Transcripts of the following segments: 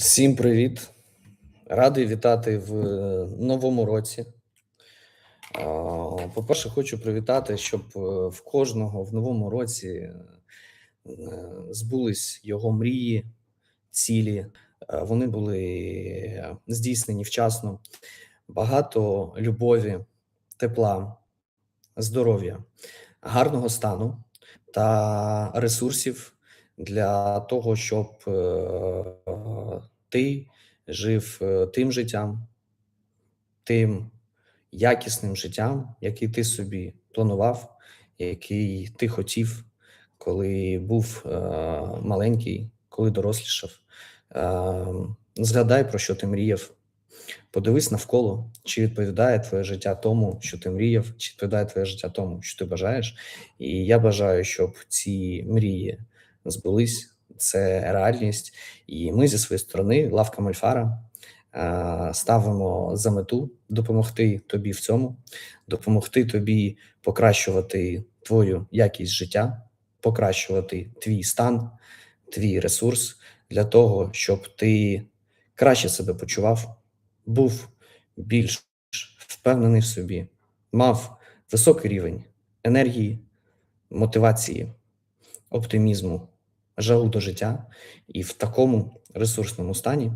Всім привіт! Радий вітати в е, новому році. По-перше, хочу привітати, щоб е, в кожного в новому році е, збулись його мрії, цілі. Вони були здійснені вчасно. Багато любові, тепла, здоров'я, гарного стану та ресурсів для того, щоб е, ти жив е, тим життям, тим якісним життям, який ти собі планував, який ти хотів, коли був е, маленький, коли дорослішав. Згадай, про що ти мріяв. Подивись навколо, чи відповідає твоє життя тому, що ти мріяв, чи відповідає твоє життя тому, що ти бажаєш. І я бажаю, щоб ці мрії збулись. Це реальність, і ми зі своєї сторони, лавка Мальфара, е, ставимо за мету допомогти тобі в цьому, допомогти тобі покращувати твою якість життя, покращувати твій стан, твій ресурс для того, щоб ти краще себе почував, був більш впевнений в собі, мав високий рівень енергії, мотивації, оптимізму, жалу до життя, і в такому ресурсному стані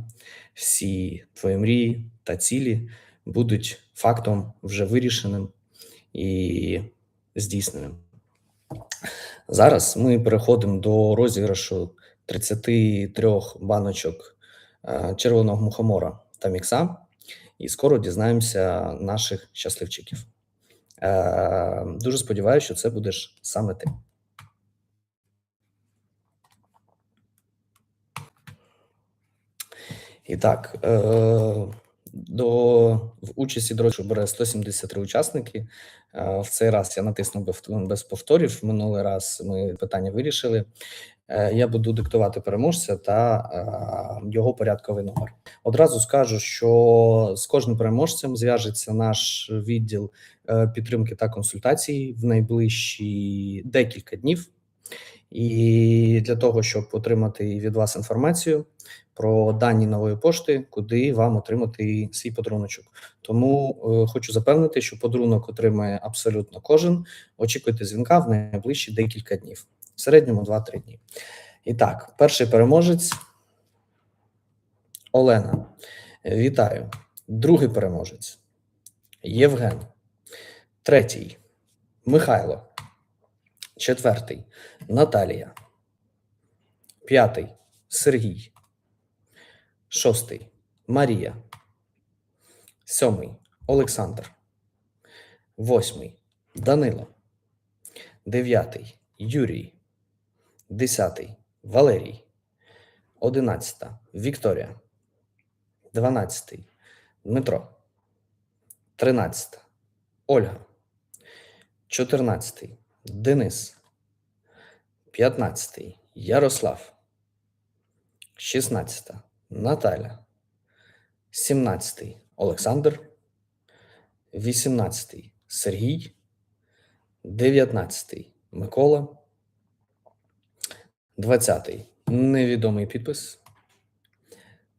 всі твої мрії та цілі будуть фактом вже вирішеним і здійсненим. Зараз ми переходимо до розіграшу 33 баночок е, червоного мухомора та мікса, і скоро дізнаємося наших щасливчиків. Е, Дуже сподіваюся, що це будеш саме ти. І так, е, до в участі до речі, бере 173 учасники. Е, в цей раз я натиснув без, повторів. Минулий раз ми питання вирішили. Е, я буду диктувати переможця та його порядковий номер. Одразу скажу, що з кожним переможцем зв'яжеться наш відділ підтримки та консультацій в найближчі декілька днів. І для того, щоб отримати від вас інформацію про дані нової пошти, куди вам отримати свій подаруночок. Тому е, хочу запевнити, що подарунок отримає абсолютно кожен. Очікуйте дзвінка в найближчі декілька днів, в середньому 2-3 дні. І так, перший переможець Олена. Вітаю. Другий переможець Євген. Третій Михайло. Четвертий Наталія. П'ятий Сергій. Шостий Марія. Сьомий Олександр. Восьмий Данило. Дев'ятий Юрій. Десятий Валерій. Одинадцята Вікторія. Дванадцятий Дмитро. Тринадцята Ольга. Чотирнадцятий Денис. П'ятнадцятий Ярослав. Шістнадцята Наталя. Сімнадцятий Олександр. Вісімнадцятий Сергій. Дев'ятнадцятий Микола. Двадцятий невідомий підпис.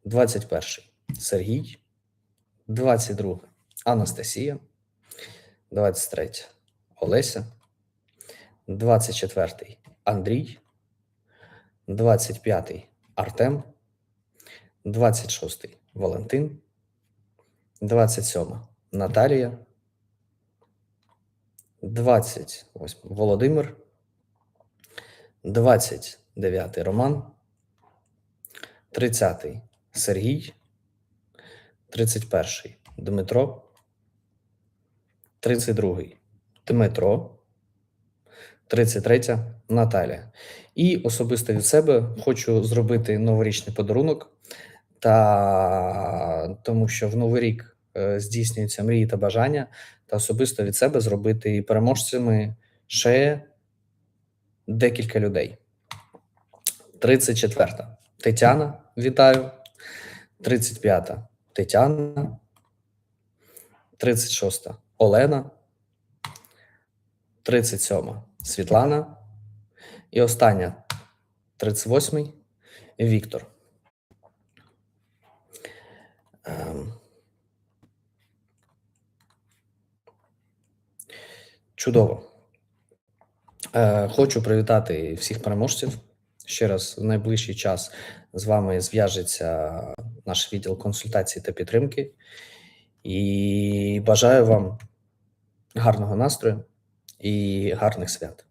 Двадцять перший Сергій. Двадцять другий Анастасія. Двадцять третя Олеся. 24-й Андрій, 25-й Артем, 26-й Валентин, 27 Наталія, 28 Володимир, 29 Роман, 30 Сергій, 31 Дмитро, 32 Дмитро. 33 Наталія. І особисто від себе хочу зробити новорічний подарунок, та тому що в новий рік е, здійснюються мрії та бажання, та особисто від себе зробити переможцями ще декілька людей. 34 Тетяна. Вітаю. 35 Тетяна. 36 Олена. 37 Світлана. І остання 38-й Віктор. Ем. Чудово. Е, хочу привітати всіх переможців. Ще раз в найближчий час з вами зв'яжеться наш відділ консультацій та підтримки. І бажаю вам гарного настрою і гарних свят.